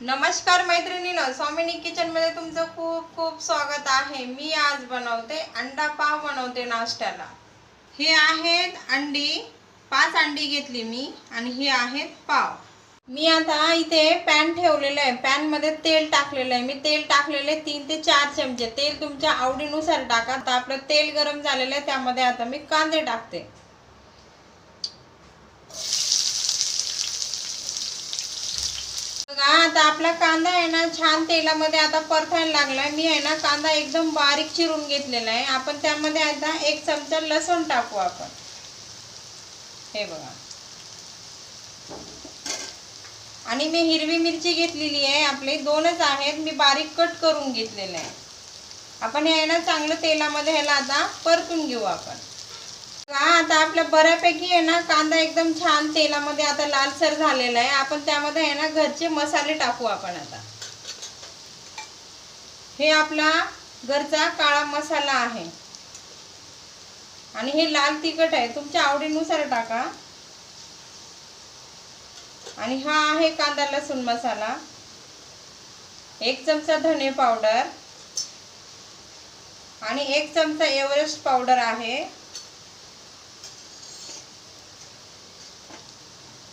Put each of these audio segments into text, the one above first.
नमस्कार मैत्रिणीनं स्वामिनी किचनमध्ये तुमचं खूप खूप स्वागत आहे. मी आज बनवते अंडा पाव बनवते नाश्त्याला. हे आहेत अंडी पाच अंडी घेतली मी आणि हे आहेत पाव. मी आता इथे पॅन ठेवलेलं आहे. पॅनमध्ये तेल टाकलेलं आहे. मी तेल टाकलेले तीन ते चार चमचे. तेल तुमच्या आवडीनुसार टाका. आता आपलं तेल गरम झालेलं आहे. त्यामध्ये आता मी कांदे टाकते बघा आता आपला कांदा आहे ना छान तेलामध्ये आता परतायला लागलाय. मी आहे ना कांदा एकदम बारीक चिरून घेतलेला आहे. आपण त्यामध्ये आता एक चमचा लसूण टाकू आपण. हे बघा. आणि मी हिरवी मिरची घेतलेली आहे. आपले दोनच आहेत. मी बारीक कट करून घेतलेले आहे. आपण हे आहे ना चांगलं तेलामध्ये ह्याला आता परतून घेऊ आपण. आता आपल्या बऱ्यापैकी आहे ना कांदा एकदम छान तेलामध्ये आता लालसर झालेला आहे. आपण त्यामध्ये आहे ना घरचे मसाले टाकू आपण आता. हे आपला घरचा काळा मसाला आहे. आणि हे लाल तिखट आहे. तुमच्या आवडीनुसार टाका. आणि हा आहे कांदा लसूण मसाला. एक चमचा धने पावडर. आणि एक चमचा एव्हरेस्ट पावडर आहे.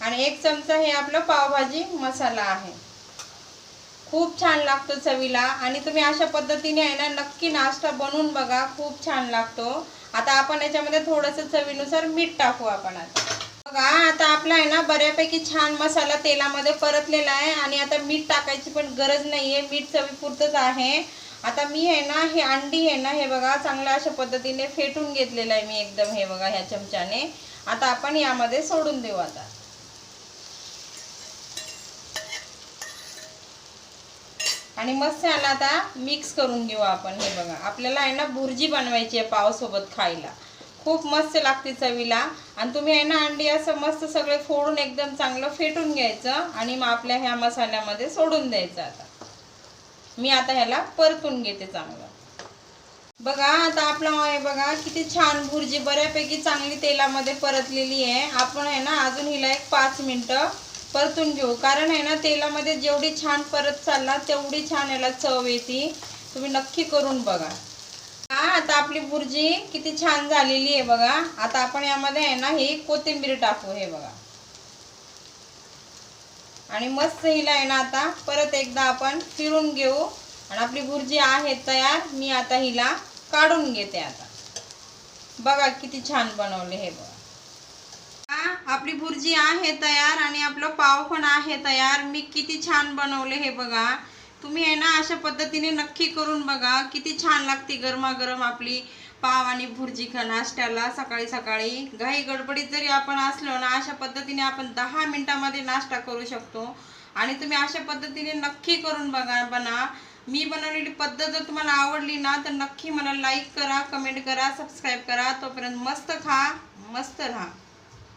आणि एक चमचा हे आपलं पावभाजी मसाला आहे. खूप छान लागतो चवीला आणि तुम्ही अशा पद्धतीने आहे ना नक्की नाश्ता बनवून बघा खूप छान लागतो. आता आपण याच्यामध्ये थोडंसं चवीनुसार मीठ टाकू आपण आता. बघा आता आपला आहे ना बऱ्यापैकी छान मसाला तेलामध्ये परतलेला आहे आणि आता मीठ टाकायची पण गरज नाही आहे मीठ चवीपुरतंच आहे. आता मी आहे ना हे अंडी आहे ना हे बघा चांगल्या अशा पद्धतीने फेटून घेतलेलं आहे मी एकदम हे बघा ह्या चमच्याने. आता आपण यामध्ये सोडून देऊ आता. आणि मस्त छान आता मिक्स करून घेऊ आपण. हे बघा आपल्याला आहे ना भुर्जी बनवायची आहे पावसोबत खायला. खूप मस्त लागते चवीला. आणि तुम्ही आहे ना अंडी असं मस्त सगळे फोडून एकदम चांगलं फेटून घ्यायचं आणि मग आपल्या ह्या मसाल्यामध्ये सोडून द्यायचं आता. मी आता ह्याला परतून घेते चांगलं. बघा आता आपला हे बघा किती छान भुर्जी बऱ्यापैकी चांगली तेलामध्ये परतलेली आहे. आपण आहे ना अजून हिला एक पाच मिनटं परतून घेऊ. कारण आहे ना तेलामध्ये जेवढी छान परत चालला तेवढी छान याला चव येते. तुम्ही नक्की करून बघा. हा आता आपली भुर्जी किती छान झालेली आहे बघा. आता आपण यामध्ये आहे ना ही कोथिंबीर टाकू हे बघा. आणि मस्त हिला आहे ना आता परत एकदा आपण फिरून घेऊ. आणि आपली भुर्जी आहे तयार मी आता हिला काढून घेते आता. बघा किती छान बनवले हे बघा. आपली भुर्जी आहे तयार आणि आपलं पाव पण आहे तयार. मी किती छान बनवले हे बघा. तुम्ही आहे ना अशा पद्धतीने नक्की करून बघा. किती छान लागते गरमागरम आपली पाव आणि भुर्जी खा नाश्त्याला. सकाळी सकाळी घाई गडबडीत जरी आपण असलो ना अशा पद्धतीने आपण दहा मिनिटामध्ये नाश्ता करू शकतो. आणि तुम्ही अशा पद्धतीने नक्की करून बघा बना. मी बनवलेली पद्धत जर तुम्हाला आवडली ना तर नक्की मला लाईक करा कमेंट करा सबस्क्राईब करा. तोपर्यंत मस्त खा मस्त राहा.